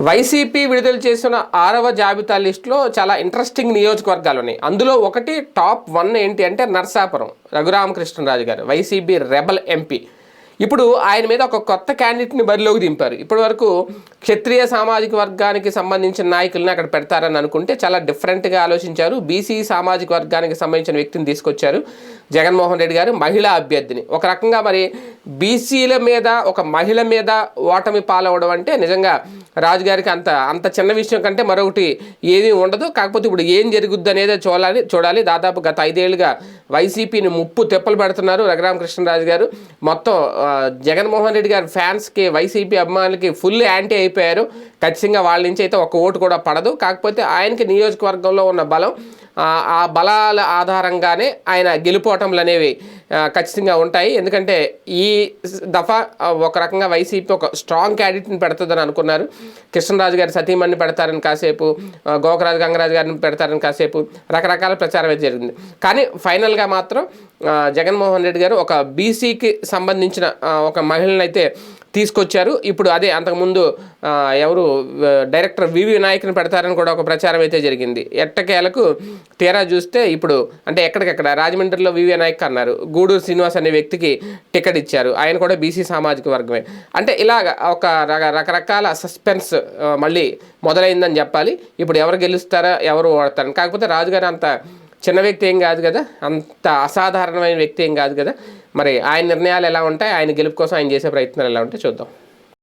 YCP విడుదల చేసిన ఆరవ జాబితా లిస్టులో చాలా ఇంట్రెస్టింగ్ నియోజకవర్గాలు ఉన్నాయి అందులో ఒకటి టాప్ వన్ ఏంటి అంటే నర్సాపురం రఘురామకృష్ణరాజు గారు వైసీపీ రెబల్ ఎంపీ ఇప్పుడు ఆయన మీద ఒక కొత్త క్యాండిడేట్ని బరిలోకి దింపారు. ఇప్పటి వరకు క్షత్రియ సామాజిక వర్గానికి సంబంధించిన నాయకుల్ని అక్కడ పెడతారని అనుకుంటే చాలా డిఫరెంట్గా ఆలోచించారు. బీసీ సామాజిక వర్గానికి సంబంధించిన వ్యక్తిని తీసుకొచ్చారు జగన్మోహన్ రెడ్డి గారు మహిళా అభ్యర్థిని. ఒక రకంగా మరి బీసీల మీద ఒక మహిళ మీద ఓటమి పాలవడం అంటే నిజంగా రాజుగారికి అంత అంత చిన్న విషయం కంటే మరొకటి ఏమీ ఉండదు. కాకపోతే ఇప్పుడు ఏం జరుగుద్ది అనేది చూడాలి చూడాలి. దాదాపు గత ఐదేళ్ళుగా వైసీపీని ముప్పు తెప్పలు పెడుతున్నారు రఘురామకృష్ణరాజు గారు. మొత్తం జగన్మోహన్ రెడ్డి గారి ఫ్యాన్స్కి వైసీపీ అభిమానులకి ఫుల్ యాంటీ అయిపోయారు. ఖచ్చితంగా వాళ్ళ నుంచి అయితే ఒక ఓటు కూడా పడదు. కాకపోతే ఆయనకి నియోజకవర్గంలో ఉన్న బలం ఆ, బలాల ఆధారంగానే ఆయన గెలుపోవటంలు అనేవి ఖచ్చితంగా ఉంటాయి. ఎందుకంటే ఈ దఫా ఒక రకంగా వైసీపీ ఒక స్ట్రాంగ్ క్యాండిడేట్ని పెడుతుందని అనుకున్నారు. కృష్ణరాజు గారి సతీమణిని పెడతారని కాసేపు గోకరాజు గంగరాజు గారిని పెడతారని కాసేపు రకరకాల ప్రచారం అయితే జరిగింది. కానీ ఫైనల్గా మాత్రం జగన్మోహన్ రెడ్డి గారు ఒక బీసీకి సంబంధించిన ఒక మహిళను అయితే తీసుకొచ్చారు. ఇప్పుడు అదే అంతకుముందు ఎవరు డైరెక్టర్ వివి వినాయక్ని పెడతారని కూడా ఒక ప్రచారం అయితే జరిగింది. ఎట్టకేలకు తీరా చూస్తే ఇప్పుడు అంటే ఎక్కడికెక్కడ రాజమండ్రిలో వివి నాయక్ అన్నారు. గూడూరు శ్రీనివాస్ అనే వ్యక్తికి టికెట్ ఇచ్చారు. ఆయన కూడా బీసీ సామాజిక వర్గమే. అంటే ఇలాగ ఒక రక- రకరకాల సస్పెన్స్ మళ్ళీ మొదలైందని చెప్పాలి. ఇప్పుడు ఎవరు గెలుస్తారా ఎవరు ఓడతారని. కాకపోతే రాజుగారు అంత చిన్న వ్యక్తి ఏం కాదు కదా. అంత అసాధారణమైన వ్యక్తి ఏం కాదు కదా. మరి ఆయన నిర్ణయాలు ఎలా ఉంటాయి? ఆయన గెలుపు కోసం ఆయన చేసే ప్రయత్నాలు ఎలా ఉంటాయి? చూద్దాం.